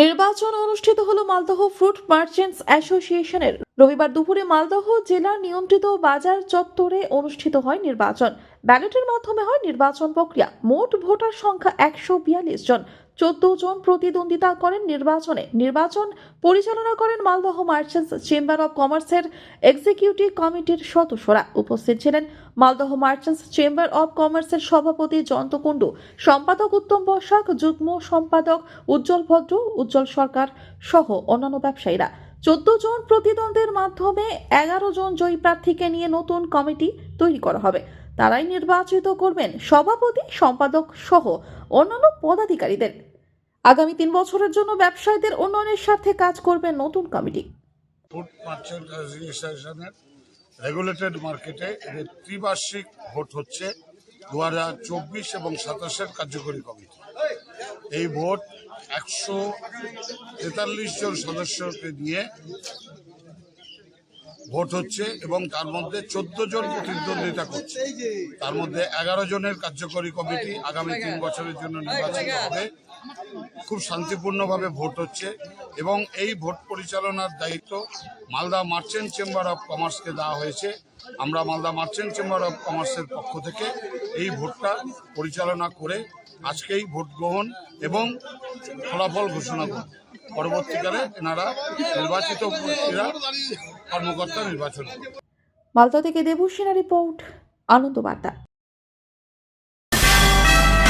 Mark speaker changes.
Speaker 1: নির্বাচন অনুষ্ঠিত হল মালদহ ফ্রুট মার্চেন্টস অ্যাসোসিয়েশনের। রবিবার দুপুরে মালদহ জেলার নিয়ন্ত্রিত বাজার চত্বরে অনুষ্ঠিত হয় নির্বাচন। ব্যালটের মাধ্যমে হয় নির্বাচন প্রক্রিয়া। মোট ভোটার সংখ্যা একশো বিয়াল্লিশ জন। চোদ্দ জন প্রতিদ্বন্দ্বিতা করেন নির্বাচনে। নির্বাচন পরিচালনা করেন মালদহ মার্চেন্টস চেম্বার অব কমার্সের এক্সিকিউটিভ কমিটির সদস্যরা। উপস্থিত ছিলেন মালদহ মার্চেন্টস চেম্বার অব কমার্সের সভাপতি জয়ন্ত কুণ্ডু, সম্পাদক উত্তম বসাক যুগ্ম সম্পাদক উজ্জ্বল ভদ্র, উজ্জ্বল সরকার সহ অন্যান্য ব্যবসায়ীরা। চোদ্দ জন প্রতিদ্বন্দ্বের মাধ্যমে এগারো জন জয়ী প্রার্থীকে নিয়ে নতুন কমিটি তৈরি করা হবে। তারাই নির্বাচিত করবেন সভাপতি, সম্পাদক সহ অন্যান্য পদাধিকারীদের। আগামী তিন বছরের জন্য ব্যবসায়ীদের উন্নয়নের স্বার্থে কাজ করবে নতুন কমিটি।
Speaker 2: ফুড মার্চেন্ট অ্যাসোসিয়েশনের রেগুলেটেড মার্কেটে। ত্রিবার্ষিক ভোট হচ্ছে দু হাজার চব্বিশ এবং সাতাশের কার্যকরী কমিটি। এই ভোট একশো তেতাল্লিশ জন সদস্যকে নিয়ে ভোট হচ্ছে এবং তার মধ্যে চোদ্দ জন প্রতিদ্বন্দ্বিতা করছে। তার মধ্যে এগারো জনের কার্যকরী কমিটি আগামী তিন বছরের জন্য নির্বাচিত হবে। খুব শান্তিপূর্ণভাবে ভোট হচ্ছে এবং এই ভোট পরিচালনার দায়িত্ব মালদা মার্চেন্ট চেম্বার অফ কমার্সকে দেওয়া হয়েছে। আমরা মালদা মার্চেন্ট চেম্বার অফ কমার্সের পক্ষ থেকে এই ভোটটা পরিচালনা করে আজকেই ভোট গ্রহণ এবং ফলাফল ঘোষণা করব। পরবর্তীকালে এনারা নির্বাচিত কর্মকর্তা নির্বাচন
Speaker 1: মালদা থেকে দেবশিনা রিপোর্ট আনন্দ বার্তা